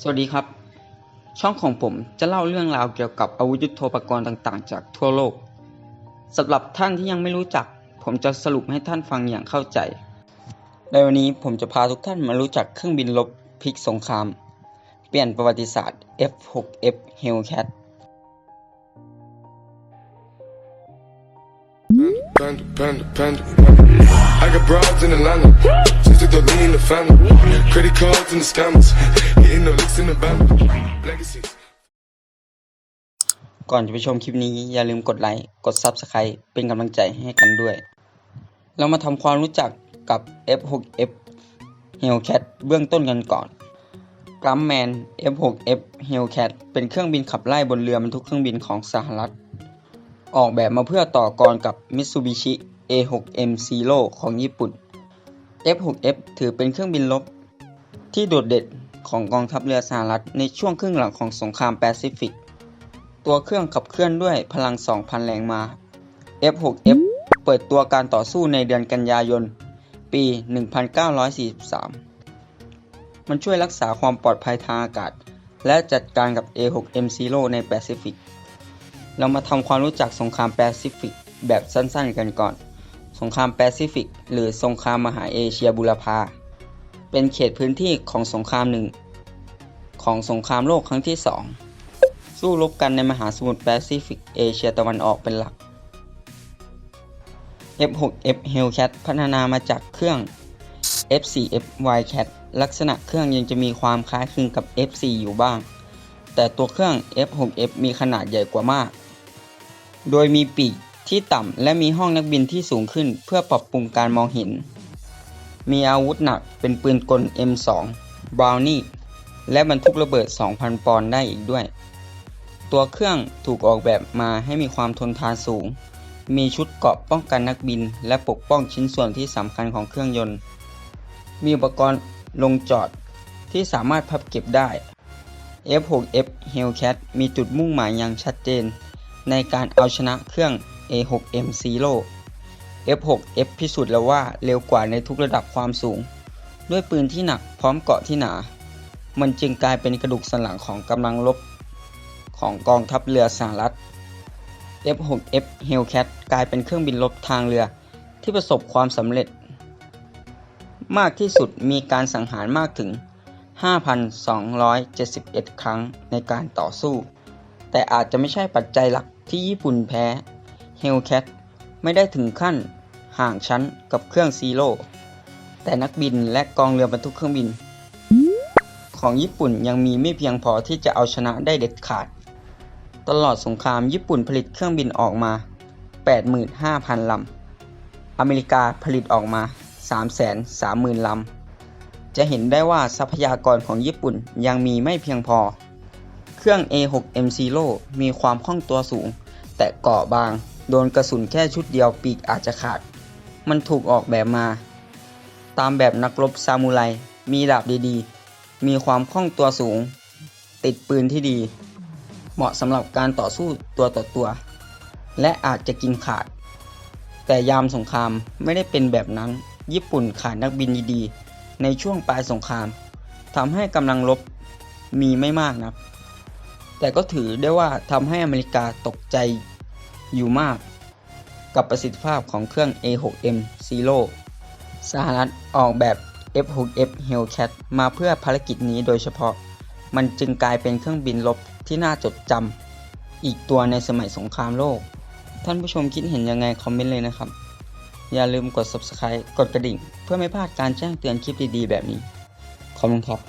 สวัสดีครับ ช่องของผมจะเล่าเรื่องราวเกี่ยวกับอาวุธยุทโธปกรณ์ต่างๆ จากทั่วโลกสำหรับท่านที่ยังไม่รู้จัก ผมจะสรุปให้ท่านฟังอย่างเข้าใจ ในวันนี้ผมจะพาทุกท่านมารู้จักเครื่องบินรบพลิกสงคราม เปลี่ยนประวัติศาสตร์ F6F Hellcat Panda, panda, panda. I got broads in Atlanta. Just took the lean in the family. Credit cards and the scammers. Hitting the licks in the band. Legacies. ก่อนจะไปชมคลิปนี้อย่าลืมกดไลค์ กด Subscribe เป็นกำลังใจให้กันด้วย เรามาทำความรู้จักกับ F6F Hellcat เบื้องต้นกันก่อน Grumman F6F Hellcat เป็นเครื่องบินขับไล่บนเรือบรรทุกเครื่องบินของสหรัฐ ออกแบบมาเพื่อต่อกรกับ Mitsubishi A6M Zero ของญี่ปุ่น F6F ถือเป็นเครื่องบินรบที่โดดเด่นของกองทัพเรือสหรัฐในช่วงครึ่งหลังของสงครามแปซิฟิก ตัวเครื่องขับเคลื่อนด้วยพลัง 2,000 แรงม้า F6F เปิดตัวการต่อสู้ในเดือนกันยายน ปี 1943 มันช่วยรักษาความปลอดภัยทางอากาศ และจัดการกับ A6M Zero ในแปซิฟิก เรามาทำความรู้จักสงครามแปซิฟิกแบบสั้นๆกันก่อน สงครามแปซิฟิกหรือสงครามมหาเอเชียบูรพา เป็นเขตพื้นที่ของสงครามหนึ่ง ของสงครามโลกครั้งที่สองสู้รบกันในมหาสมุทรแปซิฟิกเอเชียตะวันออกเป็นหลัก F6F Hellcat พัฒนามาจากเครื่อง F4F Wildcat ลักษณะเครื่องยังจะมีความคล้ายคลึงกับ F4 อยู่บ้าง แต่ตัวเครื่อง F6F มีขนาดใหญ่กว่ามาก โดยมีปีกที่ต่ำและมีห้องนักบินที่สูงขึ้นเพื่อปรับปรุงการมองเห็น มีอาวุธหนักเป็นปืนกล M2 Brownie และบรรทุกระเบิด 2,000 ปอนด์ได้อีกด้วย ตัวเครื่องถูกออกแบบมาให้มีความทนทานสูง มีชุดเกราะป้องกันนักบิน และปกป้องชิ้นส่วนที่สำคัญของเครื่องยนต์ มีอุปกรณ์ลงจอดที่สามารถพับเก็บได้ F6F Hellcat มีจุดมุ่งหมายอย่างชัดเจน ในการเอาชนะเครื่อง A6M Zero F6F พิสูจน์แล้วว่าเร็วกว่าในทุกระดับความสูง ด้วยปืนที่หนักพร้อมเกราะที่หนา มันจึงกลายเป็นกระดูกสันหลังของกำลังรบของกองทัพเรือสหรัฐ F6F Hellcat กลายเป็นเครื่องบินรบทางเรือที่ประสบความสำเร็จ มากที่สุดมีการสังหารมากถึง 5,271 ครั้งในการต่อสู้ แต่อาจจะไม่ใช่ปัจจัยหลัก ที่ญี่ปุ่นแพ้ Hellcat ไม่ได้ถึงขั้นห่างชั้นกับเครื่องซีโร่แต่นักบินและกองเรือบรรทุกเครื่องบิน ของญี่ปุ่นยังมีไม่เพียงพอที่จะเอาชนะได้เด็ดขาด ตลอดสงครามญี่ปุ่นผลิตเครื่องบินออกมา 85,000 ลำ อเมริกาผลิตออกมา 330,000 ลำ จะเห็นได้ว่าทรัพยากรของญี่ปุ่นยังมีไม่เพียงพอ เครื่อง A6M Zero มีความคล่องตัวสูง แต่เกาะบาง โดนกระสุนแค่ชุดเดียวปีกอาจจะขาด มันถูกออกแบบมา ตามแบบนักรบซามูไร มีดาบดีๆ มีความคล่องตัวสูง ติดปืนที่ดี เหมาะสำหรับการต่อสู้ตัวต่อตัว และอาจจะกินขาด แต่ยามสงครามไม่ได้เป็นแบบนั้น ญี่ปุ่นขาดนักบินดีๆ ในช่วงปลายสงครามทำให้กำลังรบมีไม่มากนัก แต่ก็ถือได้ว่าทำให้อเมริกาตกใจอยู่มาก กับประสิทธิภาพของเครื่อง A6M Zero สหรัฐออกแบบ F6F Hellcat มาเพื่อภารกิจนี้โดยเฉพาะ มันจึงกลายเป็นเครื่องบินรบที่น่าจดจำอีกตัวในสมัยสงครามโลก ท่านผู้ชมคิดเห็นยังไงคอมเมนต์เลยนะครับ อย่าลืมกด subscribe กดกระดิ่ง เพื่อไม่พลาดการแจ้งเตือนคลิปดีๆ แบบนี้ ขอบคุณครับ